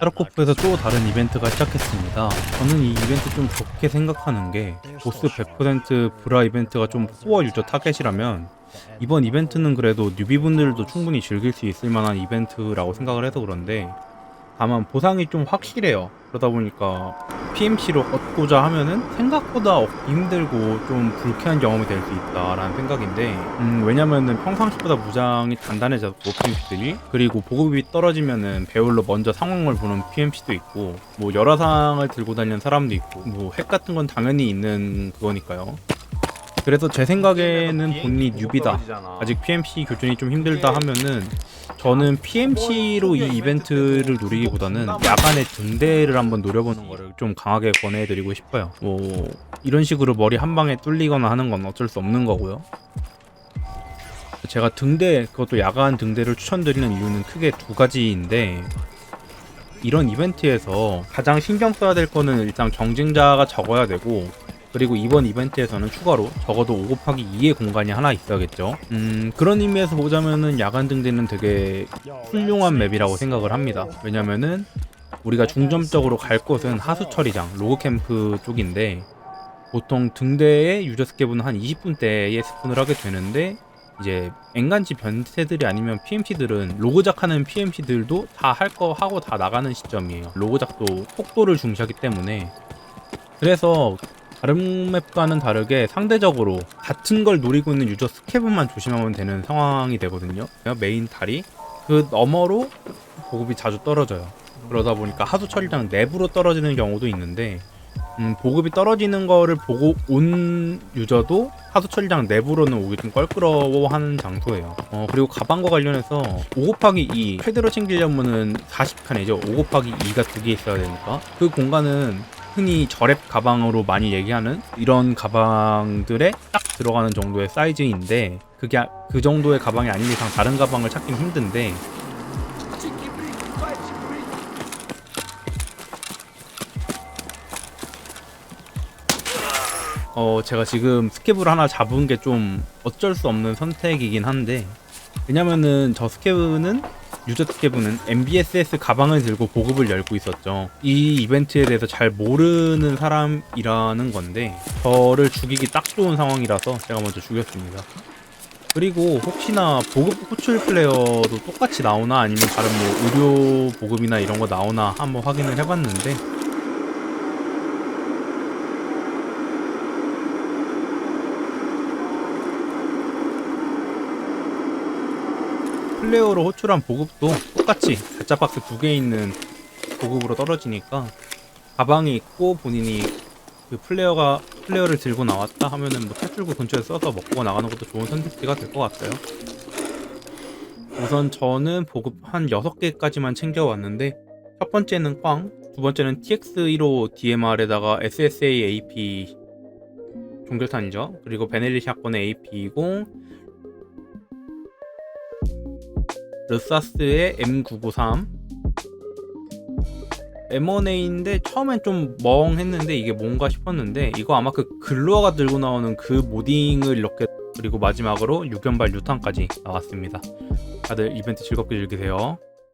타르코프에서 또 다른 이벤트가 시작했습니다. 저는 이 이벤트 좀 좋게 생각하는 게 보스 100% 브라 이벤트가 좀 코어 유저 타겟이라면 이번 이벤트는 그래도 뉴비분들도 충분히 즐길 수 있을 만한 이벤트라고 생각을 해서 그런데 다만 보상이 좀 확실해요. 그러다 보니까 PMC로 얻고자 하면은 생각보다 얻기 힘들고 좀 불쾌한 경험이 될 수 있다라는 생각인데 음, 왜냐면은 평상시보다 무장이 단단해졌고 PMC들이 그리고 보급이 떨어지면은 배율로 먼저 상황을 보는 PMC도 있고 뭐 여러 상을 들고 다니는 사람도 있고 뭐 핵 같은 건 당연히 있는 그거니까요. 그래서 제 생각에는 본인이 뉴비다. 아직 PMC 교전이 좀 힘들다 하면은 저는 PMC로 이 이벤트를 노리기보다는 야간에 등대를 한번 노려보는 거를 좀 강하게 권해드리고 싶어요. 뭐 이런 식으로 머리 한 방에 뚫리거나 하는 건 어쩔 수 없는 거고요. 제가 등대 그것도 야간 등대를 추천드리는 이유는 크게 두 가지인데 이런 이벤트에서 가장 신경 써야 될 거는 일단 경쟁자가 적어야 되고 그리고 이번 이벤트에서는 추가로 적어도 5 곱하기 2의 공간이 하나 있어야겠죠. 음, 그런 의미에서 보자면은 야간 등대는 되게 훌륭한 맵이라고 생각을 합니다. 왜냐면은 우리가 중점적으로 갈 곳은 하수처리장, 로그캠프 쪽인데 보통 등대의 유저 스케브는 한 20분대에 스폰을 하게 되는데 이제 엔간지 변태들이 아니면 PMC들은 로그작하는 PMC들도 다 할 거 하고 다 나가는 시점이에요. 로그작도 속도를 중시하기 때문에 그래서 다른 맵과는 다르게 상대적으로 같은 걸 노리고 있는 유저 스케브만 조심하면 되는 상황이 되거든요. 메인 다리 그 너머로 보급이 자주 떨어져요. 그러다 보니까 하수 처리장 내부로 떨어지는 경우도 있는데 음, 보급이 떨어지는 거를 보고 온 유저도 하수 처리장 내부로는 오기 좀 껄끄러워하는 장소예요. 어, 그리고 가방과 관련해서 5 곱하기 2 최대로 챙기려면은 40칸이죠. 5 곱하기 2가 두 개 있어야 되니까 그 공간은 흔히 저랩 가방으로 많이 얘기하는 이런 가방들에 딱 들어가는 정도의 사이즈인데 그게 아- 그 정도의 가방이 아닌 이상 다른 가방을 찾긴 힘든데 어 제가 지금 스케브를 하나 잡은 게 좀 어쩔 수 없는 선택이긴 한데 왜냐면은 저 스케브는 유저 스케브는 MBSS 가방을 들고 보급을 열고 있었죠. 이 이벤트에 대해서 잘 모르는 사람이라는 건데 저를 죽이기 딱 좋은 상황이라서 제가 먼저 죽였습니다. 그리고 혹시나 보급 호출 플레이어도 똑같이 나오나 아니면 다른 뭐 의료 보급이나 이런 거 나오나 한번 확인을 해봤는데 플레이어로 호출한 보급도 똑같이 가짜 박스 두 개 있는 보급으로 떨어지니까 가방에 있고 본인이 그 플레이어가 플레이어를 들고 나왔다 하면은 뭐 탈출구 근처에 써서 먹고 나가는 것도 좋은 선택지가 될 것 같아요. 우선 저는 보급 한 6개까지만 챙겨왔는데 첫 번째는 꽝, 두 번째는 TX15 DMR에다가 SSA AP 종결탄이죠. 그리고 베넬리 샷건의 AP20 르사스의 M993 M1A인데 처음엔 좀 멍했는데 이게 뭔가 싶었는데 이거 아마 그 글로아가 들고 나오는 그 모딩을 이렇게 그리고 마지막으로 6연발 유탄까지 나왔습니다. 다들 이벤트 즐겁게 즐기세요.